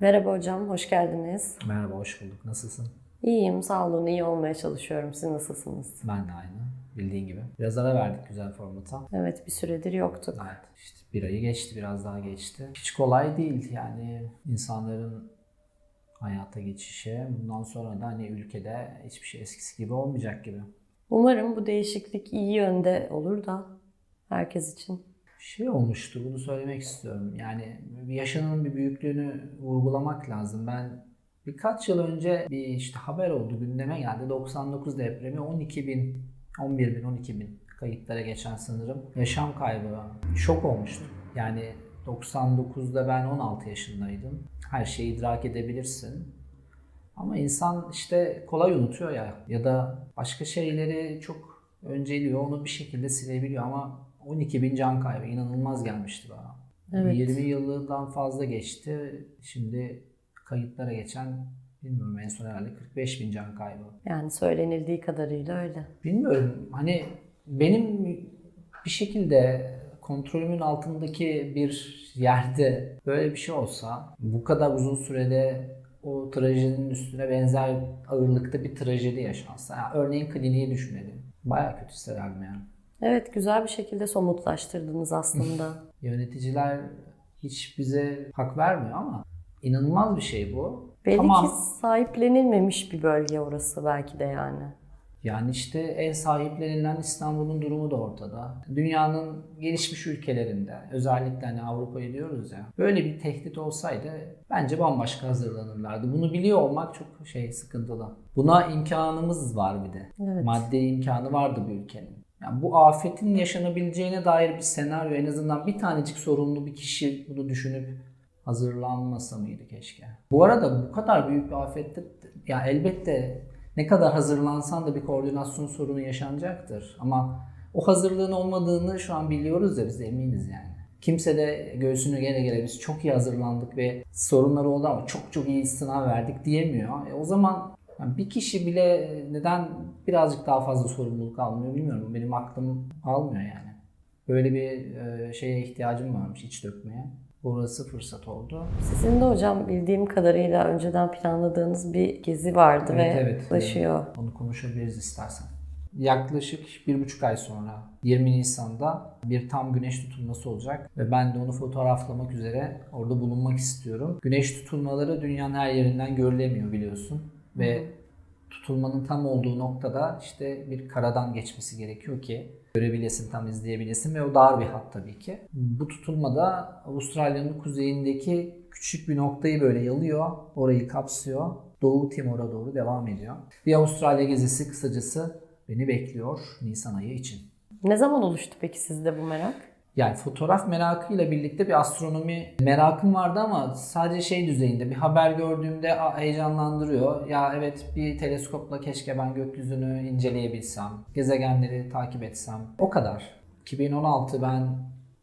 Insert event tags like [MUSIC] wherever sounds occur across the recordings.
Merhaba hocam, hoş geldiniz. Merhaba, hoş bulduk. Nasılsın? İyiyim, sağ olun, iyi olmaya çalışıyorum. Siz nasılsınız? Ben de aynı. Bildiğin gibi. Biraz ara verdik güzel formata. Evet, bir süredir yoktuk. Evet, işte bir ayı geçti, biraz daha geçti. Hiç kolay değil yani insanların hayata geçişi. Bundan sonra da hani ülkede hiçbir şey eskisi gibi olmayacak gibi. Umarım bu değişiklik iyi yönde olur da herkes için. Şey olmuştu bunu söylemek istiyorum. Yani yaşananın bir büyüklüğünü vurgulamak lazım. Ben birkaç yıl önce bir işte haber oldu gündeme geldi. 99 depremi 12 bin, 11 bin, 12 bin kayıtlara geçen sanırım. Yaşam kaybı. Şok olmuştum. Yani 99'da ben 16 yaşındaydım. Her şeyi idrak edebilirsin. Ama insan işte kolay unutuyor ya ya da başka şeyleri çok önceliyor onu bir şekilde silebiliyor ama 12 bin can kaybı inanılmaz gelmişti bana. Evet. 20 yıldan fazla geçti. Şimdi kayıtlara geçen bilmiyorum en son herhalde 45 bin can kaybı. Yani söylenildiği kadarıyla öyle. Bilmiyorum hani benim bir şekilde kontrolümün altındaki bir yerde böyle bir şey olsa bu kadar uzun sürede o trajedinin üstüne benzer ağırlıkta bir trajedi yaşansa. Yani örneğin kliniği düşünelim. Baya kötü hissederdim yani. Evet, güzel bir şekilde somutlaştırdınız aslında. [LAUGHS] Yöneticiler hiç bize hak vermiyor ama inanılmaz bir şey bu. Belli Tamam. sahiplenilmemiş bir bölge orası belki de yani. Yani işte en sahiplenilen İstanbul'un durumu da ortada. Dünyanın gelişmiş ülkelerinde özellikle hani Avrupa'yı diyoruz ya. Böyle bir tehdit olsaydı bence bambaşka hazırlanırlardı. Bunu biliyor olmak çok şey sıkıntılı. Buna imkanımız var bir de. Evet. Maddi imkanı vardı bu ülkenin. Yani bu afetin yaşanabileceğine dair bir senaryo en azından bir tanecik sorumlu bir kişi bunu düşünüp hazırlanmasa mıydı keşke? Bu arada bu kadar büyük bir afette ya elbette ne kadar hazırlansan da bir koordinasyon sorunu yaşanacaktır. Ama o hazırlığın olmadığını şu an biliyoruz ya biz eminiz yani. Kimse de göğsünü gele gele biz çok iyi hazırlandık ve sorunlar oldu ama çok çok iyi sınav verdik diyemiyor. E o zaman yani bir kişi bile neden birazcık daha fazla sorumluluk almıyor bilmiyorum. Benim aklım almıyor yani. Böyle bir e, şeye ihtiyacım varmış iç dökmeye. Burası fırsat oldu. Sizin de hocam bildiğim kadarıyla önceden planladığınız bir gezi vardı ve yaklaşıyor. Onu konuşabiliriz istersen. Yaklaşık bir buçuk ay sonra 20 Nisan'da bir tam güneş tutulması olacak ve ben de onu fotoğraflamak üzere orada bulunmak istiyorum. Güneş tutulmaları dünyanın her yerinden görülemiyor biliyorsun ve tutulmanın tam olduğu noktada işte bir karadan geçmesi gerekiyor ki görebilesin, tam izleyebilesin ve o dar bir hat tabii ki. Bu tutulmada Avustralya'nın kuzeyindeki küçük bir noktayı böyle yalıyor, orayı kapsıyor. Doğu Timor'a doğru devam ediyor. Bir Avustralya gezisi kısacası beni bekliyor Nisan ayı için. Ne zaman oluştu peki sizde bu merak? Yani fotoğraf merakıyla birlikte bir astronomi merakım vardı ama sadece şey düzeyinde bir haber gördüğümde "Aa, heyecanlandırıyor. Ya evet bir teleskopla keşke ben gökyüzünü inceleyebilsem, gezegenleri takip etsem. O kadar. 2016 ben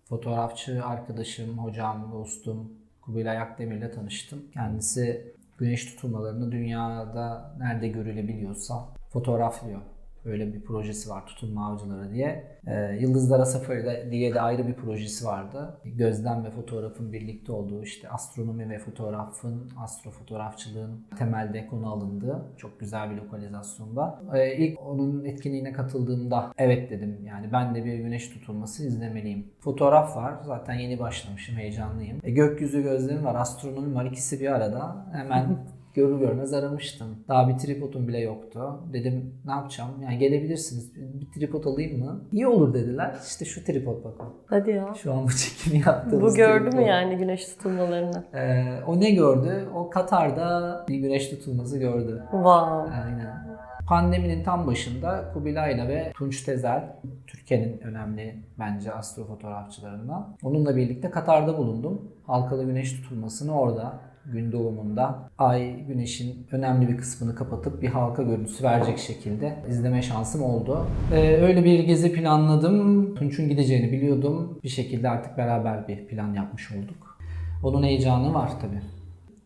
fotoğrafçı arkadaşım, hocam, dostum Kubilay Akdemir'le tanıştım. Kendisi güneş tutulmalarını dünyada nerede görülebiliyorsa fotoğraflıyor. Böyle bir projesi var Tutulma Avcıları diye. Ee, Yıldızlara Safari diye de ayrı bir projesi vardı. Gözlem ve fotoğrafın birlikte olduğu işte astronomi ve fotoğrafın, astrofotoğrafçılığın temelde konu alındığı çok güzel bir lokalizasyonda. Ee, ilk onun etkinliğine katıldığımda evet dedim yani ben de bir güneş tutulması izlemeliyim. Fotoğraf var zaten yeni başlamışım heyecanlıyım. E, gökyüzü gözlemi var astronomi var ikisi bir arada hemen [LAUGHS] görür görmez aramıştım. Daha bir tripodum bile yoktu. Dedim ne yapacağım? Yani gelebilirsiniz. Bir tripod alayım mı? İyi olur dediler. İşte şu tripod bakın. Hadi ya. Şu an bu çekimi yaptığımız Bu gördü mü tripod. yani güneş tutulmalarını? Ee, o ne gördü? O Katar'da bir güneş tutulması gördü. Wow. Aynen. Pandeminin tam başında Kubilay'la ve Tunç Tezel, Türkiye'nin önemli bence astrofotoğrafçılarından. Onunla birlikte Katar'da bulundum. Halkalı güneş tutulmasını orada gün doğumunda ay güneşin önemli bir kısmını kapatıp bir halka görüntüsü verecek şekilde izleme şansım oldu. Ee, öyle bir gezi planladım. Tunç'un gideceğini biliyordum. Bir şekilde artık beraber bir plan yapmış olduk. Onun heyecanı var tabii.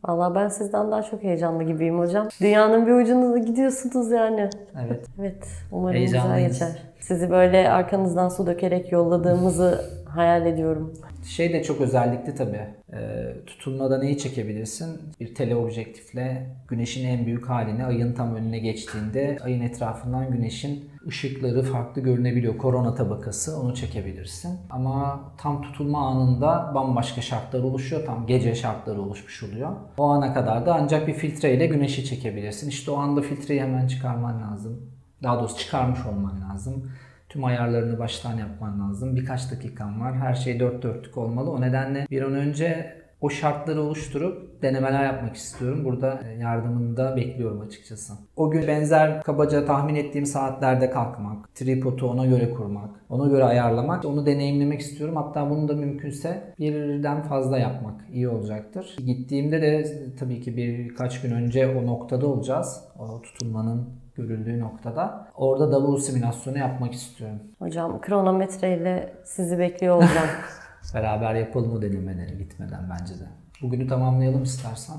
Valla ben sizden daha çok heyecanlı gibiyim hocam. Dünyanın bir ucunda da gidiyorsunuz yani. Evet. Evet, umarım güzel geçer. Sizi böyle arkanızdan su dökerek yolladığımızı hayal ediyorum. Şey de çok özellikli tabii. Ee, tutulmada neyi çekebilirsin? Bir teleobjektifle güneşin en büyük halini ayın tam önüne geçtiğinde ayın etrafından güneşin ışıkları farklı görünebiliyor. Korona tabakası onu çekebilirsin. Ama tam tutulma anında bambaşka şartlar oluşuyor. Tam gece şartları oluşmuş oluyor. O ana kadar da ancak bir filtreyle güneşi çekebilirsin. İşte o anda filtreyi hemen çıkarman lazım. Daha doğrusu çıkarmış olman lazım. Tüm ayarlarını baştan yapman lazım. Birkaç dakikan var. Her şey dört dörtlük olmalı. O nedenle bir an önce o şartları oluşturup denemeler yapmak istiyorum. Burada e, yardımını da bekliyorum açıkçası. O gün benzer kabaca tahmin ettiğim saatlerde kalkmak, tripodu ona göre kurmak, ona göre ayarlamak, onu deneyimlemek istiyorum. Hatta bunu da mümkünse birden fazla yapmak iyi olacaktır. Gittiğimde de tabii ki birkaç gün önce o noktada olacağız. O tutulmanın görüldüğü noktada. Orada davul simülasyonu yapmak istiyorum. Hocam kronometreyle sizi bekliyor olacağım. [LAUGHS] Beraber yapalım o denemeleri gitmeden bence de. Bugünü tamamlayalım istersen.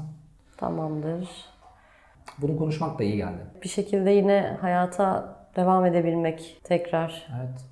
Tamamdır. Bunu konuşmak da iyi geldi. Bir şekilde yine hayata devam edebilmek tekrar. Evet.